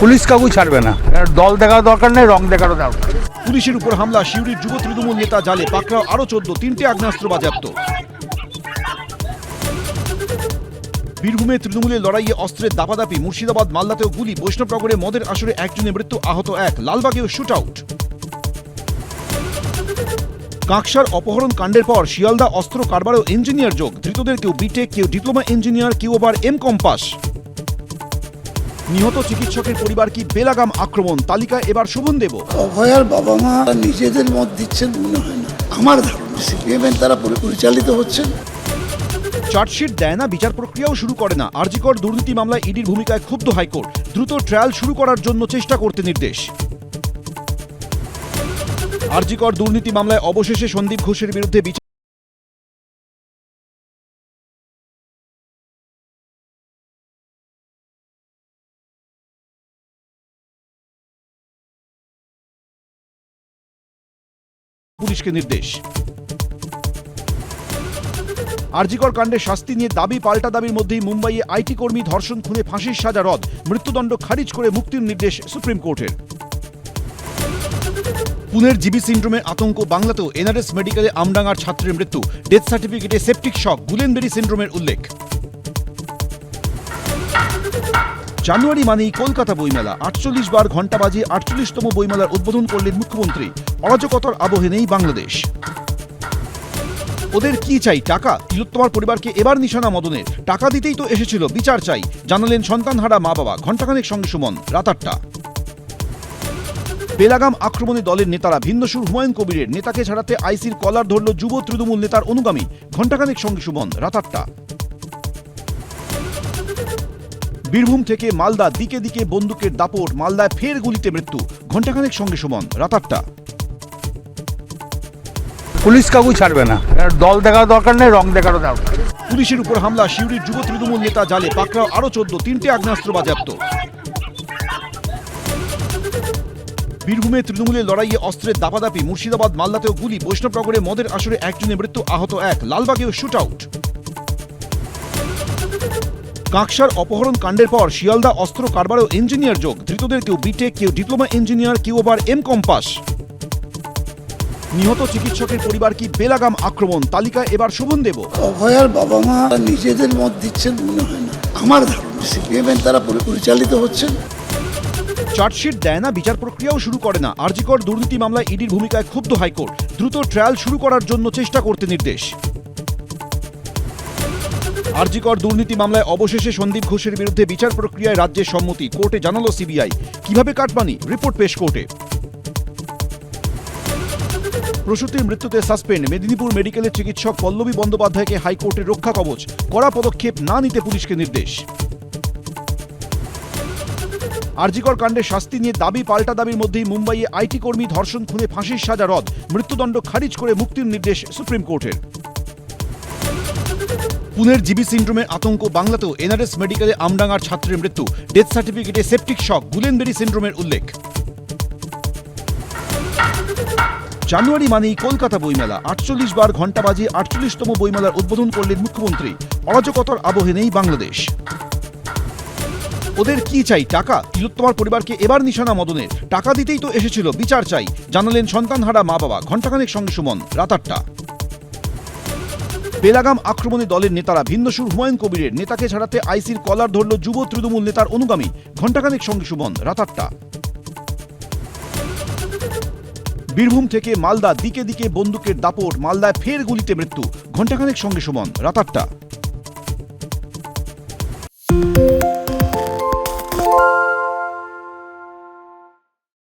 Police কাউকে ছাড়বে না। দল দেখার দরকার নেই, রং দেখারও দরকার পুলিশের উপর হামলা শিউরির যুব তৃণমূল নেতা জালে পাকড়াও, আরও চোদ্দ, তিনটে আগ্নেয়াস্ত্র বাজেয়াপ্ত। বীরভূমে তৃণমূলের লড়াইয়ে অস্ত্রের দাপাদাপি, মুর্শিদাবাদ, মালদাতেও গুলি, বৈষ্ণবনগরে মদের আসরে একজনের মৃত্যু, আহত এক, লালবাগেও শুট আউট কাকসার অপহরণ কাণ্ডের পর শিয়ালদা অস্ত্র কারবারেও ইঞ্জিনিয়ার যোগ, ধৃতদের কেউ বিটেক কেউ ডিপ্লোমা ইঞ্জিনিয়ার কেউ আবার এম কম পাস নিহত চিকিৎসকের পরিবার কি বেলাগাম আক্রমণ? তালিকা এবার শোভন দেব। অভয়ার বাবা মা নিজেদের মত দিচ্ছেন মনে হয় না। আমার ধারণা সিপিএম এর পরিচালিত হচ্ছেন চার্জশিট দেয় না বিচার প্রক্রিয়াও শুরু করে না। আরজিকর দুর্নীতি মামলায় ইডির ভূমিকায় ক্ষুব্ধ হাইকোর্ট। দ্রুত ট্রায়াল শুরু করার জন্য চেষ্টা করতে নির্দেশ। আরজিকর দুর্নীতি মামলায় অবশেষে সন্দীপ ঘোষের বিরুদ্ধে বিচার পুলিশকে নির্দেশ। আরজিকর কাণ্ডে শাস্তি নিয়ে দাবি, পাল্টা দাবির মধ্যেই মুম্বাইয়ে আইটি কর্মী ধর্ষণ, খুনে ফাঁসির সাজা রদ, মৃত্যুদণ্ড খারিজ করে মুক্তির নির্দেশ সুপ্রিম কোর্টের। পুনের জিবি সিন্ড্রোমের আতঙ্ক, বাংলাতেও এনআরএস মেডিকেলে আমডাঙ্গার ছাত্রের মৃত্যু, ডেথ সার্টিফিকেটে সেপটিক শক গুলেনবেরি সিন্ড্রোমের উল্লেখ। জানুয়ারি মানেই কলকাতা বইমেলা। আটচল্লিশ বার ঘণ্টা বাজে আটচল্লিশতম বইমেলার উদ্বোধন করলেন মুখ্যমন্ত্রী। অরাজকতার আবহে নেই বাংলাদেশ। ওদের কি চাই? টাকা? তিলোত্তমার পরিবারকে এবার নিশানা মদনের। টাকা দিতেই তো এসেছিল, বিচার চাই। জানালেন সন্তানহারা মা বাবা ঘণ্টাখানেক সঙ্গে সুমন রাত আটটা বেলাগাম আক্রমণে দলের নেতারা ভিন্নসুর হুমায়ুন কবিরের। নেতাকে ছাড়াতে আইসির কলার ধরল যুব তৃণমূল নেতার অনুগামী। ঘণ্টাখানেক সঙ্গে সুমন রাত আটটা বীরভূম থেকে মালদা দিকে দিকে বন্দুকের দাপট মালদায় ফের গুলিতে মৃত্যু। ঘণ্টাখানেক সঙ্গে সুমন রাত আটটা। পুলিশ কাউকে ছাড়বে না। দল দেখার দরকার নেই রং দেখারও দরকার পুলিশের উপর হামলা শিউরির যুব তৃণমূল নেতা জালে পাকড়াও আরও চোদ্দ তিনটে আগ্নেয়াস্ত্র বাজেয়াপ্ত। বীরভূমে তৃণমূলের লড়াইয়ে অস্ত্রের দাপাদাপি মুর্শিদাবাদ মালদাতেও গুলি বৈষ্ণবনগরে মদের আসরে একজনের মৃত্যু আহত এক লালবাগেও শুট আউট। কাকসার অপহরণ কাণ্ডের পর শিয়ালদা অস্ত্র কারবারেও ইঞ্জিনিয়ার যোগ। ধৃতদের কেউ বিটেক কেউ ডিপ্লোমা ইঞ্জিনিয়ার কেউ আবার এম কম পাস নিহত চিকিৎসকের পরিবার কি বেলাগাম আক্রমণ? তালিকা এবার শোভন দেব। অভয়ার বাবা মা নিজেদের মত দিচ্ছেন মনে হয় না। আমার ধারণা দ্বারা পরিচালিত হচ্ছেন। চার্জশিট দেয় না বিচার প্রক্রিয়াও শুরু করে না। আরজিকর দুর্নীতি মামলায় ইডির ভূমিকায় ক্ষুব্ধ হাইকোর্ট। দ্রুত ট্রায়াল শুরু করার জন্য চেষ্টা করতে নির্দেশ। আরজিকর দুর্নীতি মামলায় অবশেষে সন্দীপ ঘোষের বিরুদ্ধে বিচার প্রক্রিয়ায় রাজ্যের সম্মতি। কোর্টে জানালো সিবিআই। কীভাবে কাটমানি? রিপোর্ট পেশ কোর্টে। প্রসূতির মৃত্যুতে সাসপেন্ড। মেদিনীপুর মেডিকেলের চিকিৎসক পল্লবী বন্দ্যোপাধ্যায়কে হাইকোর্টের রক্ষা কবচ। কড়া পদক্ষেপ না নিতে পুলিশকে নির্দেশ। আরজিকর কাণ্ডে শাস্তি নিয়ে দাবি পাল্টা দাবির মধ্যেই মুম্বাইয়ে আইটি কর্মী ধর্ষণ খুনে ফাঁসির সাজা রদ। মৃত্যুদণ্ড খারিজ করে মুক্তির নির্দেশ সুপ্রিম কোর্টের। পুনের জিবি সিন্ড্রোমের আতঙ্ক, বাংলাতেও এনআরএস মেডিকেলে আমডাঙ্গার ছাত্রের মৃত্যু, ডেথ সার্টিফিকেটে সেপটিক শক গুলেনবেরি সিন্ড্রোমের উল্লেখ। জানুয়ারি মানেই কলকাতা বইমেলা, আটচল্লিশ বার ঘণ্টা বাজে আটচল্লিশতম বইমেলার উদ্বোধন করলেন মুখ্যমন্ত্রী। অরাজকতার আবহে নেই বাংলাদেশ। ওদের কি চাই, টাকা? তিলোত্তমার পরিবারকে এবার নিশানা মদনের। টাকা দিতেই তো এসেছিল, বিচার চাই, জানালেন সন্তানহারা মা বাবা ঘণ্টাখানেক সঙ্গে সুমন, রাত আটটা। বেলাগাম আক্রমণে দলের নেতারা ভিন্ন সুর হুমায়ুন কবিরের নেতাকে ছাড়াতে আইসির কলার ধরল যুব তৃণমূল নেতার অনুগামী। ঘণ্টাখানেক সঙ্গে সুমন, রাত আটটা। বীরভূম থেকে মালদা দিকে দিকে বন্দুকের দাপট, মালদায় ফের গুলিতে মৃত্যু। ঘণ্টাখানেক সঙ্গে সুমন, রাত আটটা।